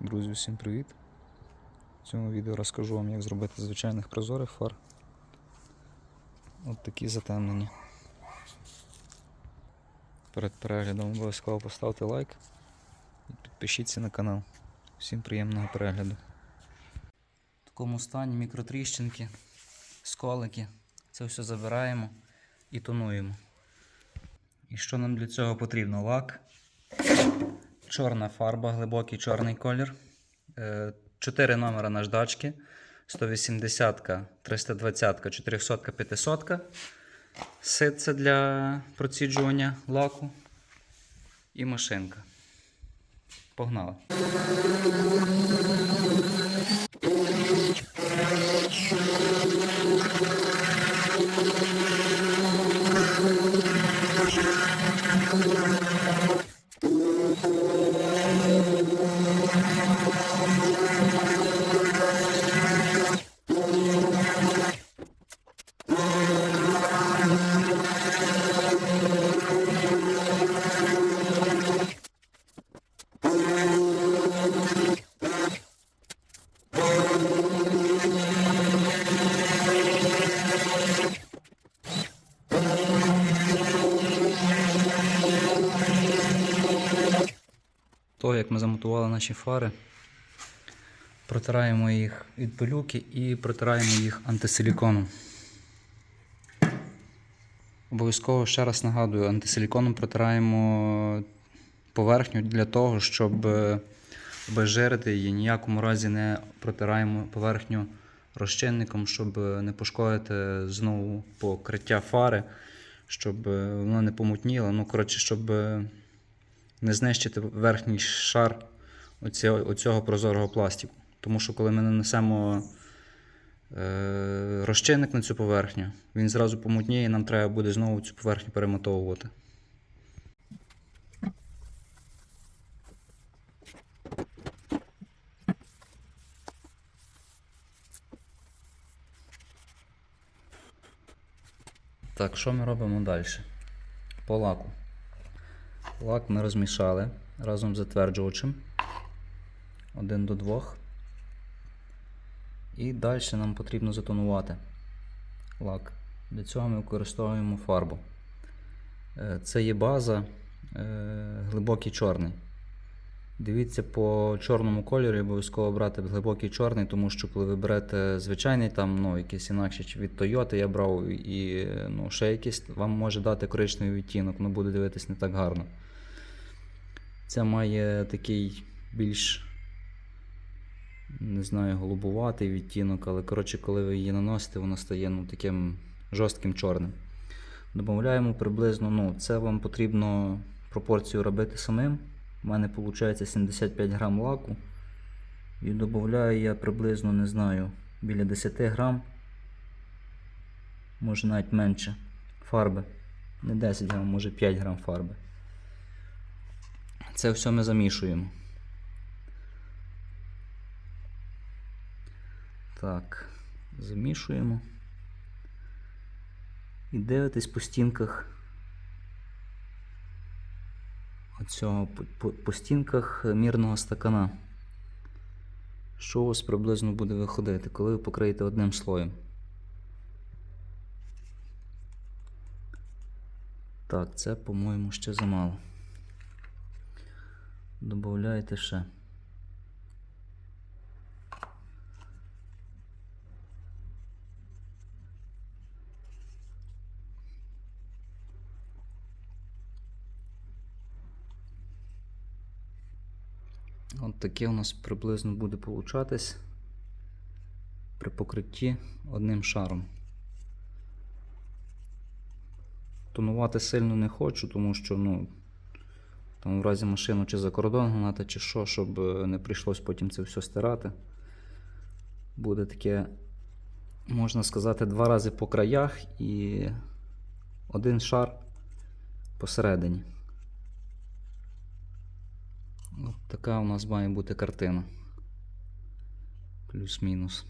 Друзі, всім привіт! В цьому відео розкажу вам, як зробити звичайних прозорих фар. От такі затемнені. Перед переглядом обов'язково поставте лайк і підпишіться на канал. Всім приємного перегляду. В такому стані мікротріщинки, сколики. Це все забираємо і тонуємо. І що нам для цього потрібно? Лак, чорна фарба, глибокий чорний колір. Чотири номера наждачки. 180, 320, 400, 500. Ситце для проціджування лаку. І машинка. Погнали. Того, як ми замотували наші фари, протираємо їх від пилюки і протираємо їх антисиліконом. Обов'язково ще раз нагадую, антисиліконом протираємо поверхню для того, щоб е, обезжирити її. Ніякому разі не протираємо поверхню розчинником, щоб е, не пошкодити знову покриття фари, щоб е, воно не помутніло. Ну, коротше, щоб е, не знищити верхній шар оцього, прозорого пластику. Тому що коли ми нанесемо е, розчинник на цю поверхню, він зразу помутніє, і нам треба буде знову цю поверхню перемотовувати. Так, що ми робимо далі? По лаку. Лак ми розмішали разом з затверджувачем. Один до двох. І далі нам потрібно затонувати лак. Для цього ми використовуємо фарбу. Е, Це є база е, глибокий чорний. Дивіться по чорному кольорі, обов'язково брати глибокий чорний, тому що коли ви берете звичайний, там, ну, якийсь інакший чи від Toyota я брав і ну, ще якийсь, вам може дати коричневий відтінок, воно буде дивитись не так гарно. Це має такий більш, не знаю, голубуватий відтінок, але коротше, коли ви її наносите, воно стає ну, таким жорстким чорним. Додаємо приблизно, ну, це вам потрібно пропорцію робити самим. У мене виходить 75 грам лаку. І додаю я приблизно, не знаю, біля 10 грам, може навіть менше фарби. Не 10 грам, може 5 грам фарби. Це все ми замішуємо. Так, замішуємо. І дивитесь по стінках оцього по, стінках мірного стакана. Що у вас приблизно буде виходити, коли ви покриєте одним слоєм? Так, це, по-моєму, ще замало. Добавляйте ще. От таке у нас приблизно буде получатись при покритті одним шаром. Тонувати сильно не хочу, тому що, ну, там в разі машину чи за кордон гнати, чи що, щоб е, не прийшлось потім це все стирати. Буде таке, можна сказати, два рази по краях і один шар посередині. От така у нас має бути картина. Плюс-мінус.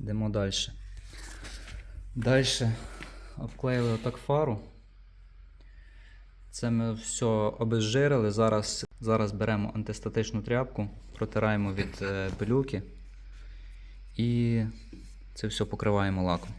Йдемо далі. Далі обклеїли отак фару. Це ми все обезжирили. Зараз, зараз беремо антистатичну тряпку, протираємо від е, пилюки і це все покриваємо лаком.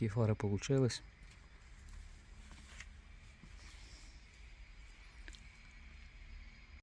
Такі фари получились.